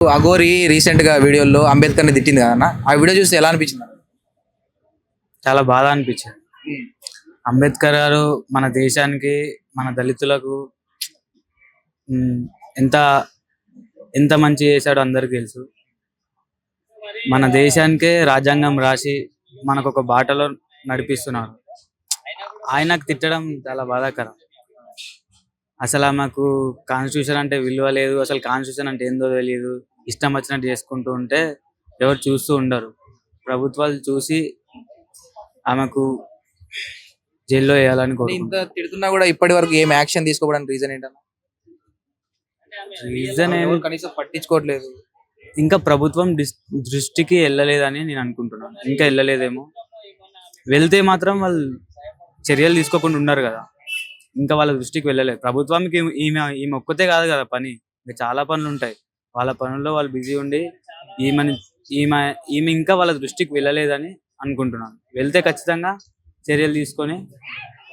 అఘోరి రీసెంట్గా వీడియోలో అంబేద్కర్ని తిట్టింది కదా ఆ వీడియో చూస్తే ఎలా అనిపించింది? చాలా బాధ అనిపించింది. అంబేద్కర్ గారు మన దేశానికి మన దళితులకు ఉమ్, ఎంత ఎంత మంచి చేశాడో అందరికి తెలుసు. మన దేశానికే రాజ్యాంగం రాసి మనకు ఒక బాటలో నడిపిస్తున్నారు. ఆయనకు తిట్టడం చాలా బాధాకరం. అసలు ఆమెకు కాన్స్టిట్యూషన్ అంటే విలువ లేదు అసలు కాన్స్టిట్యూషన్ అంటే ఏందో తెలియదు ఇష్టం వచ్చినట్టు చేసుకుంటూ ఉంటే ఎవరు చూస్తూ ఉండరు. ప్రభుత్వాలు చూసి ఆమెకు జైల్లో వేయాలని ఇంత తిడుతున్నా కూడా ఇప్పటి వరకు ఏం యాక్షన్ తీసుకోవడానికి రీజన్ ఏంటన్నా? రీజన్ కనీసం పట్టించుకోవట్లేదు. ఇంకా ప్రభుత్వం దృష్టికి వెళ్ళలేదని నేను అనుకుంటున్నాను. ఇంకా వెళ్ళలేదేమో. వెళ్తే మాత్రం వాళ్ళు చర్యలు తీసుకోకుండా ఉన్నారు కదా. ఇంకా వాళ్ళ దృష్టికి వెళ్ళలేదు. ప్రభుత్వానికి ఈమె- ఈమె ఈమె ఒక్కతే కాదు కదా పని. ఇంకా చాలా పనులు ఉంటాయి. వాళ్ళ పనుల్లో వాళ్ళు బిజీ ఉండి ఈమెని ఈమె ఈమె ఇంకా వాళ్ళ దృష్టికి వెళ్ళలేదని అనుకుంటున్నాను. వెళ్తే ఖచ్చితంగా చర్యలు తీసుకొని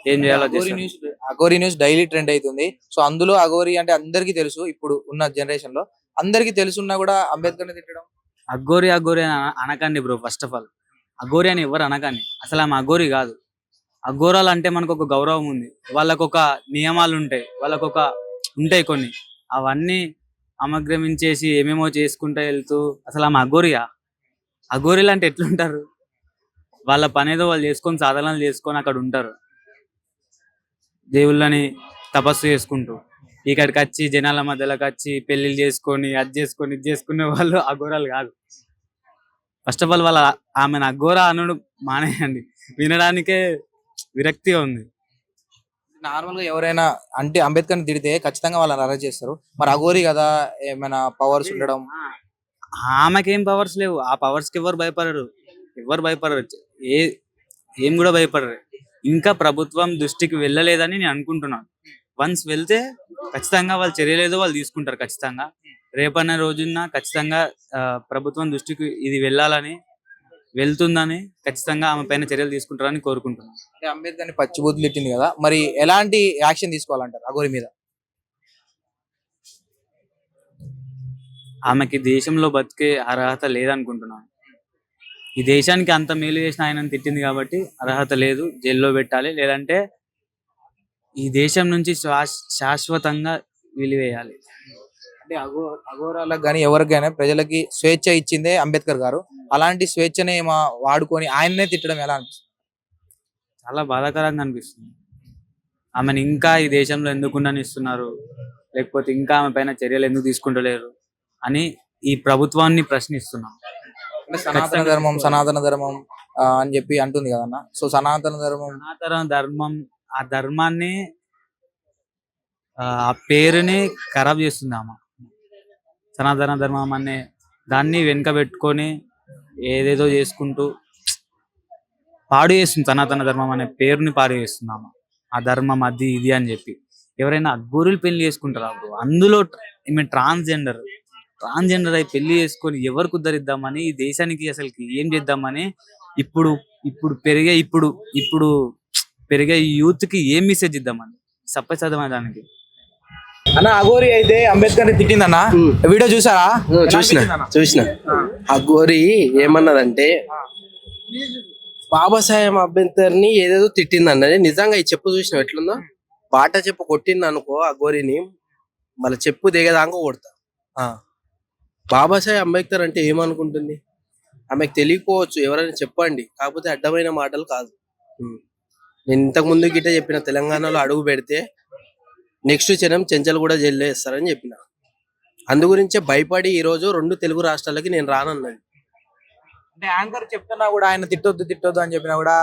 ఏం చేయాలో Aghori news Aghori news daily trend అవుతుంది. సో అందులో అఘోరి అంటే అందరికీ తెలుసు ఇప్పుడు ఉన్న జనరేషన్లో. అందరికీ తెలుసున్నా కూడా అంబేద్కర్ని తిట్టడం. అగ్గోరి అగ్గోరి అని అన- అనకండి బ్రో ఫస్ట్ ఆఫ్ ఆల్ అగ్గోరి అని ఎవరు అనకండి. అసలు ఆమె అగ్గోరి కాదు. అగ్గోరాలు అంటే మనకు ఒక గౌరవం ఉంది. వాళ్ళకు ఒక నియమాలు ఉంటాయి. వాళ్ళకు ఒక ఉంటాయి కొన్ని. అవన్నీ అమగ్రమించేసి ఏమేమో చేసుకుంటూ వెళ్తూ అసలు ఆమె అఘోరియా? అఘోరీలు అంటే ఎట్లుంటారు? వాళ్ళ పని ఏదో వాళ్ళు చేసుకొని సాధనలు చేసుకొని అక్కడ ఉంటారు. దేవుళ్ళని తపస్సు చేసుకుంటూ. ఇక్కడికి వచ్చి జనాల మధ్యలోకి వచ్చి పెళ్ళిళ్ళు చేసుకొని అది చేసుకొని ఇది చేసుకునే వాళ్ళు అఘోరాలు కాదు. ఫస్ట్ ఆఫ్ ఆల్ వాళ్ళ ఆమెను అఘోర అనుడు మానేయండి. వినడానికే విరక్తిగా ఉంది. నార్మల్గా ఎవరైనా అంటే అంబేద్కర్ తిడితే ఖచ్చితంగా వాళ్ళని అరెస్ట్ చేస్తారు. మరి అఘోరి కదా ఏమైనా పవర్స్ ఉండడం? ఆమెకేం పవర్స్ లేవు. ఆ పవర్స్కి ఎవరు భయపడరు. ఎవరు భయపడరు. ఏ ఏం కూడా భయపడరు. ఇంకా ప్రభుత్వం దృష్టికి వెళ్ళలేదని నేను అనుకుంటున్నాను వన్స్ వెళ్తే ఖచ్చితంగా వాళ్ళు చర్యలేదో వాళ్ళు తీసుకుంటారు ఖచ్చితంగా. రేపన్న రోజున ఖచ్చితంగా ప్రభుత్వం దృష్టికి ఇది వెళ్ళాలని వెళ్తుందని ఖచ్చితంగా ఆమె పైన చర్యలు తీసుకుంటారని కోరుకుంటున్నాను అంటే అంబేద్కర్ పచ్చిబూతులు తిట్టింది కదా మరి ఎలాంటి యాక్షన్ తీసుకోవాలంటారు అఘోరి మీద? ఆమెకి దేశంలో బతికే అర్హత లేదనుకుంటున్నాను. ఈ దేశానికి అంత మేలు చేసిన ఆయనను తిట్టింది కాబట్టి అర్హత లేదు జైల్లో పెట్టాలి లేదంటే ఈ దేశం నుంచి శాశ్- శాశ్వతంగా వెలివేయాలి. అంటే అఘో అఘోరాలకు కానీ ఎవరికైనా ప్రజలకి స్వేచ్ఛ ఇచ్చిందే అంబేద్కర్ గారు. అలాంటి స్వేచ్ఛనే మా వాడుకొని ఆయన్నే తిట్టడం ఎలా అనిపిస్తుంది? చాలా బాధాకరంగా అనిపిస్తుంది. ఆమెను ఇంకా ఈ దేశంలో ఎందుకు ఉండనిస్తున్నారు? లేకపోతే ఇంకా ఆమె పైన చర్యలు ఎందుకు తీసుకుంటలేరు? అని ఈ ప్రభుత్వాన్ని ప్రశ్నిస్తున్నాం. సనాతన ధర్మం సనాతన ధర్మం అని చెప్పి అంటుంది కదన్న సో సనాతన ధర్మం సనాతన ధర్మం ఆ ధర్మాన్ని ఆ ఆ పేరుని ఖరాబ్ చేస్తుంది ఆమె. సనాతన ధర్మం అనే దాన్ని వెనుక పెట్టుకొని ఏదేదో చేసుకుంటూ పాడు చేస్తుంది సనాతన ధర్మం అనే పేరుని పాడు చేస్తున్నాము ఆ ధర్మం అది ఇది అని చెప్పి. ఎవరైనా అగ్గూరులు పెళ్ళి చేసుకుంటారు అప్పుడు అందులో ఈమె ట్రాన్స్జెండర్ ట్రాన్స్జెండర్ అయి పెళ్ళి చేసుకొని ఎవరికి ఉద్ధరిద్దామని ఈ దేశానికి అసలు ఏం చేద్దామని ఇప్పుడు ఇప్పుడు పెరిగే ఇప్పుడు ఇప్పుడు పెరిగే యూత్కి ఏం మెసేజ్ ఇద్దామని? సప్పచదమడానికి అన్న అఘోరి అయితే అంబేద్కర్ని తిట్టిందన్న వీడియో చూసారా? చూసిన? చూసిన. గోరి ఏమన్నదంటే బాబాసాహెబ్ అంబేద్కర్ని ఏదేదో తిట్టింది అన్నది నిజంగా ఈ చెప్పు చూసిన ఎట్లుందో? బాట చెప్పు కొట్టింది అనుకో ఆ గోరిని మళ్ళీ చెప్పు దిగేదాకా కొడతా. ఆ. బాబాసాహెబ్ అంబేద్కర్ అంటే ఏమనుకుంటుంది? ఆమెకు తెలియకపోవచ్చు ఎవరైనా చెప్పండి. కాకపోతే అడ్డమైన మాటలు కాదు. నేను ఇంతకు ముందు గిట్ట చెప్పిన తెలంగాణలో అడుగు పెడితే నెక్స్ట్ క్షణం చెంచల్ కూడా జైల్లో వేస్తారని చెప్పిన. అందు గురించే భయపడి ఈ రోజు రెండు తెలుగు రాష్ట్రాలకి నేను రానన్నది అంటే యాంకర్ చెప్తున్నా కూడా ఆయన తిట్టొద్దు తిట్టొద్దు అని చెప్పినా కూడా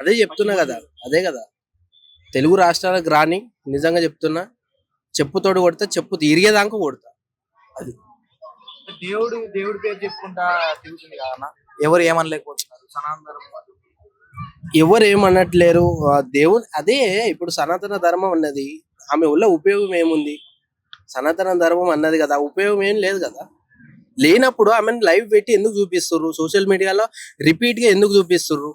అదే చెప్తున్నా కదా అదే కదా. తెలుగు రాష్ట్రాలకు రాని నిజంగా చెప్తున్నా చెప్పుతోడు కొడతా చెప్పు తిరిగేదాకా కొడతా. దేవుడు దేవుడి పేరు చెప్పుకుంటా తిరుగుతుంది కదన్న ఎవరు ఏమనలేకపోతున్నారు? సనాతన ధర్మం. ఎవరు ఏమన్నట్లేరు ఆ దేవుని అదే ఇప్పుడు సనాతన ధర్మం అన్నది. ఆమె వల్ల ఉపయోగం ఏముంది? సనాతన ధర్మం అన్నది కదా ఉపయోగం ఏం లేదు కదా? లేనప్పుడు ఆమెను లైవ్ పెట్టి ఎందుకు చూపిస్తుర్రు? సోషల్ మీడియాలో రిపీట్గా ఎందుకు చూపిస్తుర్రు?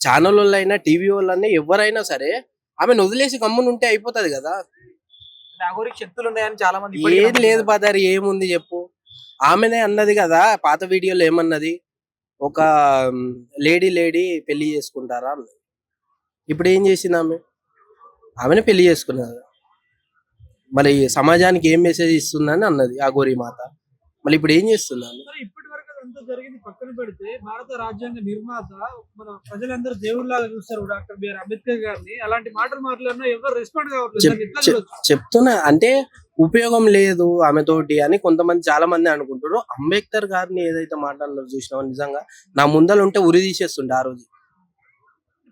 ఛానల్ వాళ్ళైనా టీవీ వాళ్ళైనా ఎవరైనా సరే ఆమెను వదిలేసి గమ్మున ఉంటే అయిపోతది కదా? అఘోరికి శక్తులు ఉన్నాయని చాలా మంది ఏం లేదు బాదారి ఏముంది చెప్పు? ఆమెనే అన్నది కదా పాత వీడియోలో ఏమన్నది? ఒక లేడీ లేడీ పెళ్ళి చేసుకుంటారా? ఇప్పుడు ఏం చేసింది ఆమె? ఆమెనే పెళ్ళి చేసుకున్నది. మరి సమాజానికి ఏం మెసేజ్ ఇస్తుందని అన్నది ఆ గోరీ మాత. మళ్ళీ ఇప్పుడు ఏం ఆమె సరే ఇప్పటి వరకు జరిగింది పక్కన పెడితే భారత రాజ్యాంగ నిర్మాత మన ప్రజలందరూ దేవుళ్ళలాగా చూస్తారు డాక్టర్ బిఆర్ అంబేద్కర్ గారిని. అలాంటి మాటలు మాట్లాడినా ఎవరు రెస్పాండ్ కావట్లేదు? చెప్తున్నా అంటే ఉపయోగం లేదు ఆమెతోటి అని కొంతమంది చాలా మంది అనుకుంటారు అంబేద్కర్ గారిని ఏదైతే మాట్లాడినారో చూసినావో నిజంగా? నా ముందర ఉంటే ఉరి తీసేస్తుండే ఆ రోజు.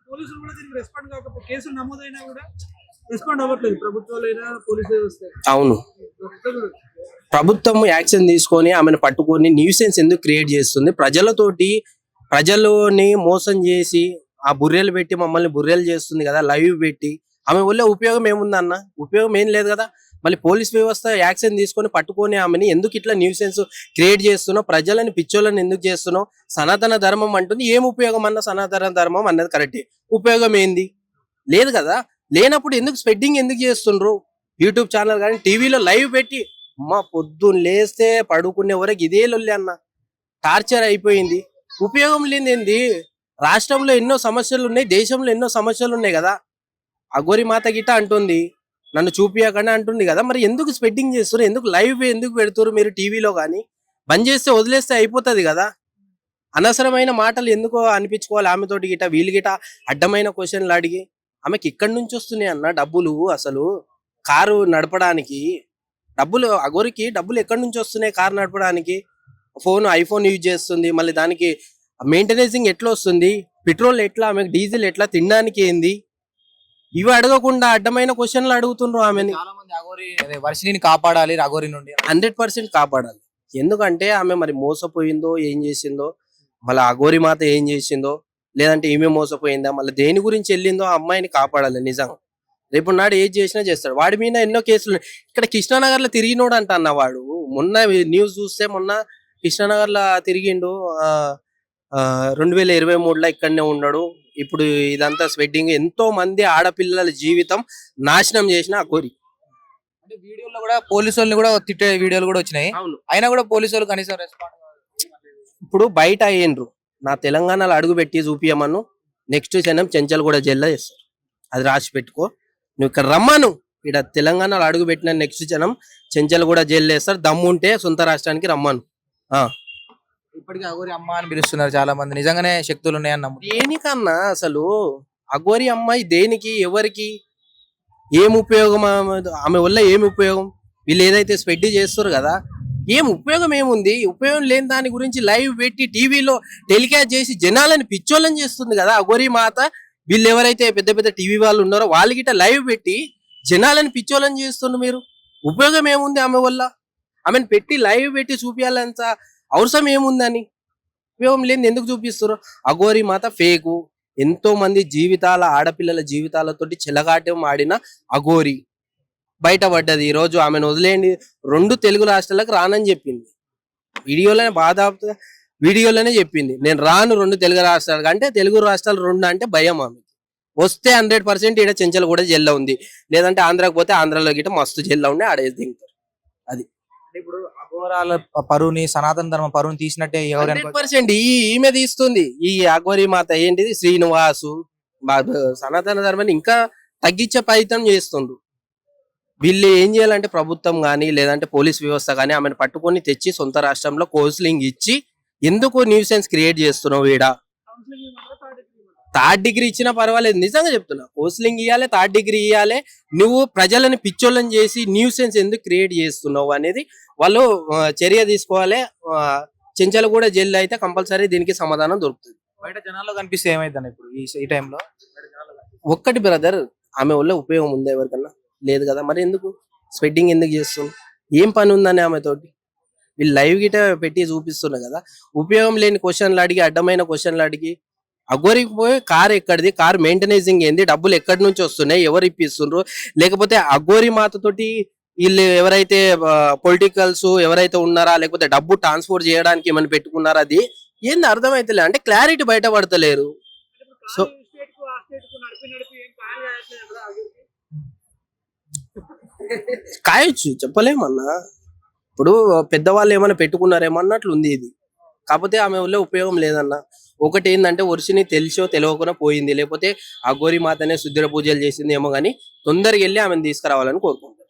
పోలీసులు కూడా దీనికి రెస్పాండ్ కాకపోతే కేసులు నమోదైనా కూడా రెస్పాండ్ అవ్వట్లేదు. ప్రభుత్వాలైనా పోలీస్ వ్యవస్థ. అవును. ప్రభుత్వం యాక్షన్ తీసుకొని ఆమెను పట్టుకొని న్యూసెన్స్ ఎందుకు క్రియేట్ చేస్తుంది? ప్రజలతోటి ప్రజలని మోసం చేసి ఆ బుర్రెలు పెట్టి మమ్మల్ని బుర్రెలు చేస్తుంది కదా లైవ్ పెట్టి. ఆమె వల్ల ఉపయోగం ఏముంది అన్న? ఉపయోగం ఏం లేదు కదా. మళ్ళీ పోలీస్ వ్యవస్థ యాక్షన్ తీసుకొని పట్టుకొని ఆమెని ఎందుకు ఇట్లా న్యూసెన్స్ క్రియేట్ చేస్తున్నావు? ప్రజలని పిచ్చోళ్ళని ఎందుకు చేస్తున్నావు? సనాతన ధర్మం అంటుంది. ఏం ఉపయోగం అన్న సనాతన ధర్మం అన్నది కరెక్టే. ఉపయోగం ఏంది? లేదు కదా. లేనప్పుడు ఎందుకు స్ప్రెడ్డింగ్ ఎందుకు చేస్తుండ్రు? యూట్యూబ్ ఛానల్ కానీ టీవీలో లైవ్ పెట్టి అమ్మ పొద్దున్న లేస్తే పడుకునే వరకు ఇదే లొల్లి అన్న. టార్చర్ అయిపోయింది. ఉపయోగం లేనిది రాష్ట్రంలో ఎన్నో సమస్యలు ఉన్నాయి దేశంలో ఎన్నో సమస్యలు ఉన్నాయి కదా. అగోరి మాత గిట్ట అంటుంది నన్ను చూపియకుండా అంటుంది కదా. మరి ఎందుకు స్ప్రెడ్డింగ్ చేస్తారు ఎందుకు లైవ్ ఎందుకు పెడుతున్నారు మీరు టీవీలో కానీ? బంద్ చేస్తే వదిలేస్తే అయిపోతుంది కదా. అనవసరమైన మాటలు ఎందుకో అనిపించుకోవాలి ఆమెతోటి గిట వీళ్ళు గిట అడ్డమైన క్వశ్చన్లు అడిగి. ఆమెకి ఇక్కడి నుంచి వస్తున్నాయి అన్న డబ్బులు అసలు కారు నడపడానికి. డబ్బులు అగోరికి డబ్బులు ఎక్కడి నుంచి వస్తున్నాయి కార్ నడపడానికి? ఫోన్ ఐఫోన్ యూజ్ చేస్తుంది. మళ్ళీ దానికి మెయింటెనెన్సింగ్ ఎట్లా వస్తుంది? పెట్రోల్ ఎట్లా ఆమెకు డీజిల్ ఎట్లా తినడానికి ఏంది? ఇవి అడగకుండా అడ్డమైన క్వశ్చన్లు అడుగుతుండ్రు ఆమెని. చాలా మంది అగోరి అదే వర్షిని కాపాడాలి అగోరి నుండి. హండ్రెడ్ పర్సెంట్ కాపాడాలి. ఎందుకంటే ఆమె మరి మోసపోయిందో ఏం చేసిందో మళ్ళీ అగోరి మాత ఏం చేసిందో లేదంటే ఈమె మోసపోయిందా? మళ్ళీ దేని గురించి వెళ్ళిందో ఆ అమ్మాయిని కాపాడాలి నిజంగా. రేపు నాడు ఏది చేసినా చేస్తాడు. వాడి మీద ఎన్నో కేసులు ఉన్నాయి. ఇక్కడ కృష్ణానగర్లో తిరిగినోడు అంట అన్న వాడు మొన్న న్యూస్ చూస్తే మొన్న కృష్ణానగర్లో తిరిగిండు రెండు వేల ఇరవై మూడులో ఇక్కడనే ఉన్నాడు. ఇప్పుడు ఇదంతా స్వెడ్డింగ్. ఎంతో మంది ఆడపిల్లల జీవితం నాశనం చేసిన ఆ కోరి. అంటే వీడియోలో కూడా పోలీసు వాళ్ళని కూడా తిట్టే వీడియోలు కూడా వచ్చినాయి. అవును. అయినా కూడా పోలీసు వాళ్ళు కనీసం రెస్పాండ్ ఇప్పుడు బయట అయ్యిండ్రు. నా తెలంగాణలో అడుగు పెట్టి చూపియమను. నెక్స్ట్ జనం చెంచల్ కూడా జైల్లో చేస్తారు. అది రాసి పెట్టుకో. నువ్వు ఇక్కడ రమ్మను. ఇక్కడ తెలంగాణలో అడుగు పెట్టిన నెక్స్ట్ జనం చెంచల్ కూడా జైల్లో వేస్తారు దమ్ము ఉంటే సొంత రాష్ట్రానికి రమ్మను. ఇప్పటికీ అగోరి అమ్మ అని పిలుస్తున్నారు చాలా మంది నిజంగానే శక్తులు ఉన్నాయని నమ్ముతున్నారు దేనికన్నా అసలు అగోరి అమ్మాయి దేనికి ఎవరికి ఏం ఉపయోగం? ఆమె వల్ల ఏం ఉపయోగం? వీళ్ళు ఏదైతే స్పెడ్ చేస్తారు కదా ఏం ఉపయోగం ఏముంది? ఉపయోగం లేని దాని గురించి లైవ్ పెట్టి టీవీలో టెలికాస్ట్ చేసి జనాలను పిచ్చోళ్ళని చేస్తుంది కదా అగోరి మాత. వీళ్ళు ఎవరైతే పెద్ద పెద్ద టీవీ వాళ్ళు ఉన్నారో వాళ్ళ గిట్ట లైవ్ పెట్టి జనాలను పిచ్చోళ్ళని చేస్తున్నారు మీరు. ఉపయోగం ఏముంది ఆమె వల్ల? ఆమెను పెట్టి లైవ్ పెట్టి చూపించాలంత అవసరం ఏముందని? ఉపయోగం లేని ఎందుకు చూపిస్తారు అగోరి మాత ఫేకు. ఎంతో మంది జీవితాల ఆడపిల్లల జీవితాలతోటి చెలగాటం ఆడిన అఘోరి. బయటపడ్డది. ఈ రోజు ఆమెను వదిలేయండి. రెండు తెలుగు రాష్ట్రాలకు రానని చెప్పింది. వీడియోలోనే బాధ వీడియోలోనే చెప్పింది. నేను రాను రెండు తెలుగు రాష్ట్రాలకు. అంటే తెలుగు రాష్ట్రాలు రెండు అంటే భయం ఆమె వస్తే హండ్రెడ్ పర్సెంట్ ఈడ చెంచలు కూడా జెల్ల ఉంది. లేదంటే ఆంధ్రాకి పోతే ఆంధ్రాలో గిట్ట మస్తు జెల్ల ఉండే ఆడేసి దిగుతారు అంటే ఇప్పుడు అఘోరాల పరువుని సనాతన ధర్మ పరువుని తీసినట్టే ఎవరైనా పర్సెంట్ ఈ ఈమె తీస్తుంది. ఈ అఘోరి మాత ఏంటిది? శ్రీనివాసు. సనాతన ధర్మాన్ని ఇంకా తగ్గించే ప్రయత్నం చేస్తుండ్రు. వీళ్ళు ఏం చేయాలంటే ప్రభుత్వం కానీ లేదంటే పోలీస్ వ్యవస్థ కానీ ఆమెను పట్టుకొని తెచ్చి సొంత రాష్ట్రంలో కౌన్సిలింగ్ ఇచ్చి ఎందుకు న్యూసెన్స్ క్రియేట్ చేస్తున్నావు వీడ? థర్డ్ డిగ్రీ ఇచ్చినా పర్వాలేదు. నిజంగా చెప్తున్నా కౌన్సిలింగ్ ఇవ్వాలి థర్డ్ డిగ్రీ ఇవ్వాలి నువ్వు ప్రజలని పిచ్చోళ్ళని చేసి న్యూసెన్స్ ఎందుకు క్రియేట్ చేస్తున్నావు అనేది వాళ్ళు చర్య తీసుకోవాలి. చెంచలు కూడా జైల్లో అయితే కంపల్సరీ దీనికి సమాధానం దొరుకుతుంది. బయట జనాల్లో కనిపిస్తే ఏమైంది ఇప్పుడు ఈ టైంలో ఒక్కటి బ్రదర్ ఆమె వల్ల ఉపయోగం ఉందా ఎవరికన్నా? లేదు కదా? మరి ఎందుకు? స్వెడ్డింగ్ ఎందుకు చేస్తుంది ఏం పని ఉందని ఆమెతోటి? వీళ్ళు లైవ్ గిట పెట్టి చూపిస్తున్నారు కదా? ఉపయోగం లేని క్వశ్చన్లు అడిగి అడ్డమైన క్వశ్చన్లు అడిగి అగోరికి పోయి కార్ ఎక్కడిది? కార్ మెయింటెనెన్సింగ్ ఏంది? డబ్బులు ఎక్కడి నుంచి వస్తున్నాయి? ఎవరు ఇప్పిస్తుండ్రు లేకపోతే అగోరి మాతతోటి వీళ్ళు ఎవరైతే పొలిటికల్స్ ఎవరైతే ఉన్నారా? లేకపోతే డబ్బు ట్రాన్స్ఫర్ చేయడానికి ఏమైనా పెట్టుకున్నారా? అది ఏంది అర్థమైతలే? అంటే క్లారిటీ బయట పడతలేరు. ఇప్పుడు సో- కారు ఈ స్టేట్కు ఆ స్టేట్కు నడిపి నడిపి ఏం కాయలు కాయట్లేదు కదా అభివృద్ధి. కాయొచ్చు చెప్పలేమన్నా. ఇప్పుడు పెద్దవాళ్ళు ఏమైనా పెట్టుకున్నారేమో అన్నట్లు ఉంది ఇది. కాకపోతే ఆమె వల్ల ఉపయోగం లేదన్నా. ఒకటి ఏంటంటే వర్షిని తెలిసో తెలియకుండా పోయింది. లేకపోతే ఆ గోరి మాతనే శుద్ధిర పూజలు చేసింది ఏమో కానీ తొందరగా వెళ్ళి ఆమెను తీసుకురావాలని కోరుకుంటాను